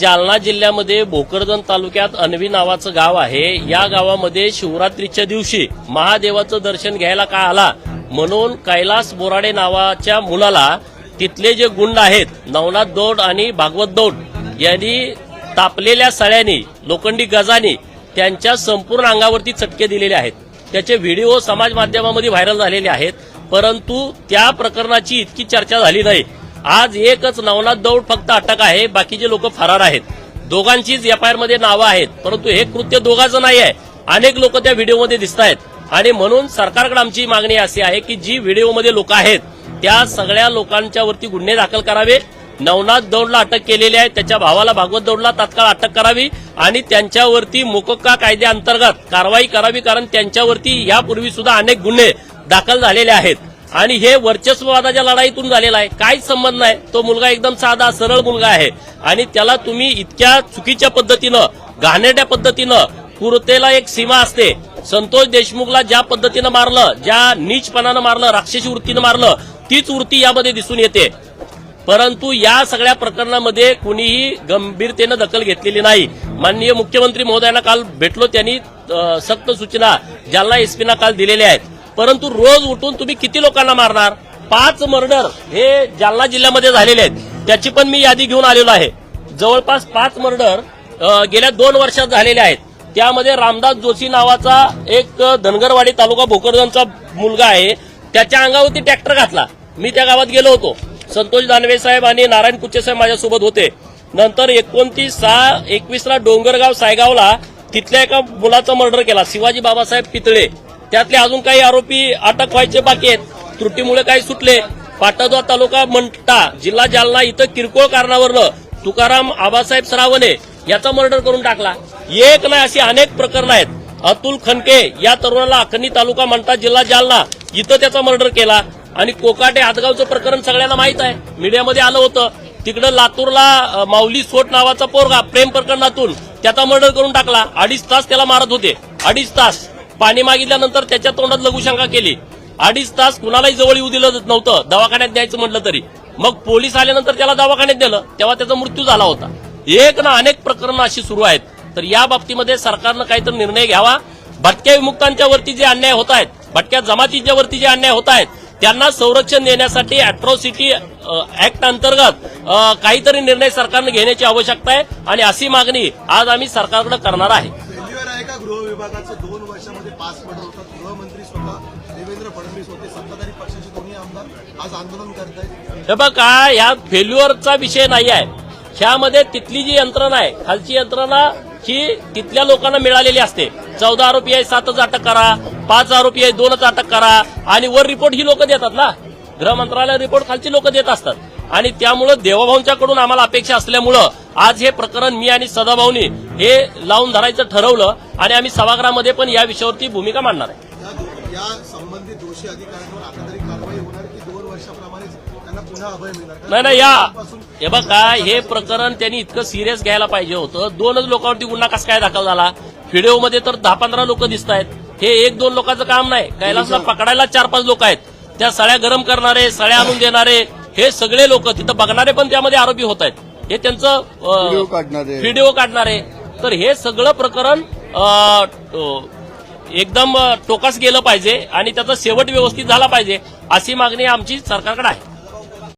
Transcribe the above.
जालना जिल्ह्यामध्ये भोकरदन तालुक्यात अनवी नावाचं गाव आहे. या गावामध्ये शिवरात्रीच्या दिवशी महादेवाचं दर्शन घ्यायला का आला? म्हणून कैलास बोराडे नावाच्या मुलाला तिथले जे गुंड आहेत नवनाथ दौड आणि भागवत दौड यांनी तापलेल्या सळ्यानी लोखंडी गजानी त्यांच्या संपूर्ण अंगावरती चटके दिलेले आहेत. त्याचे व्हिडिओ समाज माध्यमामध्ये व्हायरल झालेले आहेत. परंतु त्या प्रकरणाची इतकी चर्चा झाली नाही. आज एकच नवनाथ दौड फक्त अटक आहे बाकीचे लोक फरार आहेत. दोघांचीच एफ आय आरमध्ये नावं आहेत परंतु हे कृत्य दोघांचं नाही आहे. अनेक लोक त्या व्हिडिओमध्ये दिसत आहेत. आणि म्हणून सरकारकडे आमची मागणी अशी आहे की जी व्हिडिओमध्ये लोक आहेत त्या सगळ्या लोकांच्या वरती गुन्हे दाखल करावे. नवनाथ दौडला अटक केलेली आहे त्याच्या भावाला भागवत दौडला तात्काळ अटक करावी आणि त्यांच्यावरती मोकोक्का कायद्याअंतर्गत कारवाई करावी कारण त्यांच्यावरती यापूर्वी सुद्धा अनेक गुन्हे दाखल झालेले आहेत. आणि हे वर्चस्ववादाच्या लढाईतून झालेला आहे. काहीच संबंध नाही. तो मुलगा एकदम साधा सरळ मुलगा आहे. आणि त्याला तुम्ही इतक्या चुकीच्या पद्धतीनं घाणेरड्या पद्धतीनं पुरतेला एक सीमा असते. संतोष देशमुखला ज्या पद्धतीनं मारलं ज्या नीचपणानं मारलं राक्षसी वृत्तीनं मारलं तीच वृत्ती यामध्ये दिसून येते. परंतु या सगळ्या प्रकरणामध्ये कुणीही गंभीरतेनं दखल घेतलेली नाही. माननीय मुख्यमंत्री महोदयांना काल भेटलो त्यांनी सक्त सूचना जालना एसपीना काल दिलेल्या आहेत. परंतु रोज उठून तुम्ही किती लोकांना मारणार? पाच मर्डर हे जालना जिल्ह्यामध्ये झालेले आहेत. त्याची पण मी यादी घेऊन आलेलो आहे. जवळपास पाच मर्डर गेल्या दोन वर्षात झालेले आहेत. त्यामध्ये रामदास जोशी नावाचा एक धनगरवाडी तालुका भोकरदनचा मुलगा आहे. त्याच्या अंगावरती ट्रॅक्टर घातला. मी त्या गावात गेलो होतो. संतोष दानवे साहेब आणि नारायण कुचे साहेब माझ्यासोबत होते. नंतर एकोणतीस सहा एकवीसला डोंगरगाव सायगावला तिथल्या एका मुलाचा मर्डर केला. शिवाजी बाबासाहेब पितळे. त्यातले अजून काही आरोपी अटक व्हायचे बाकी आहेत. त्रुटीमुळे काही सुटले. पाटदवा तालुका म्हणता जिल्हा जालना इथं किरकोळ कारणावरनं तुकाराम आबासाहेब सरावणे याचा मर्डर करून टाकला. एक नाही अशी अनेक प्रकरणं आहेत. अतुल खनके या तरुणाला अखनी तालुका म्हणता जिल्हा जालना इथं त्याचा मर्डर केला. आणि कोकाटे आदगावचं प्रकरण सगळ्यांना माहीत आहे. मीडियामध्ये आलं होतं. तिकडं लातूरला माऊली सोट नावाचा पोरगा प्रेम प्रकरणातून त्याचा मर्डर करून टाकला. अडीच तास त्याला मारत होते. अडीच तास. पाणी मागितल्यानंतर त्याच्या तोंडात लघुशंका केली. अडीच तास कुणालाही जवळ येऊ दिलं नव्हतं. दवाखान्यात द्यायचं म्हटलं तरी. मग पोलीस आल्यानंतर त्याला दवाखान्यात दिलं तेव्हा त्याचा मृत्यू झाला होता. एक ना अनेक प्रकरणं अशी सुरू आहेत. तर या बाबतीमध्ये सरकारनं काहीतरी निर्णय घ्यावा. भटक्या विमुक्तांच्या वरती जे अन्याय होत आहेत भटक्या जमातीच्या वरती जे अन्याय होत आहेत त्यांना संरक्षण देण्यासाठी अॅट्रॉसिटी ऍक्ट अंतर्गत काहीतरी निर्णय सरकारनं घेण्याची आवश्यकता आहे. आणि अशी मागणी आज आम्ही सरकारकडे करणार आहे. पास आहे का होतात गृहमंत्री स्वतः देवेंद्र फडणवीस होते. सत्ताधारी पक्षाचे दोन्ही आमदार आज आंदोलन करतायत हे बघा ह्या फेल्युअरचा विषय नाही आहे. ह्यामध्ये तिथली जी यंत्रणा आहे खालची यंत्रणा ही तिथल्या लोकांना मिळालेली असते. चौदा आरोपी आहे सातच अटक करा. पाच आरोपी आहे दोनच अटक करा. आणि वर रिपोर्ट ही लोक देतात ना. गृह मंत्रालय रिपोर्ट खालची लोक देत असतात. आणि त्यामुळं देवाभाऊंच्याकडून आम्हाला अपेक्षा असल्यामुळं आज हे प्रकरण मी आणि सदाभाऊनी हे लावून धरायचं ठरवलं आणि आम्ही सभागृहामध्ये पण या विषयावरती भूमिका मांडणार आहे. या दो- या संबंधित दोषी अधिकाऱ्यांवर आता तरी कारवाई होणार की दोन वर्षाप्रमाणेच त्यांना पुन्हा अभय मिळणार कारण नाही नाही या हे बघा हे प्रकरण त्यांनी इतकं सिरियस घ्यायला पाहिजे होतं. दोनच लोकांवरती गुन्हा कसा काय दाखल झाला? व्हिडिओमध्ये तर दहा पंधरा लोक दिसत आहेत. हे एक दोन लोकांचं काम नाही. कैलासला पकडायला चार पाच लोक आहेत. त्या सळ्या गरम करणारे सळ्या आणून देणारे हे सगळे लोक तिथं बघणारे पण त्यामध्ये आरोपी होत आहेत. हे त्यांचं व्हिडिओ काढणारे. तर हे सगळं प्रकरण एकदम टोकास गेलं पाहिजे आणि त्याचा शेवट व्यवस्थित झाला पाहिजे अशी मागणी आमची सरकारकडे आहे.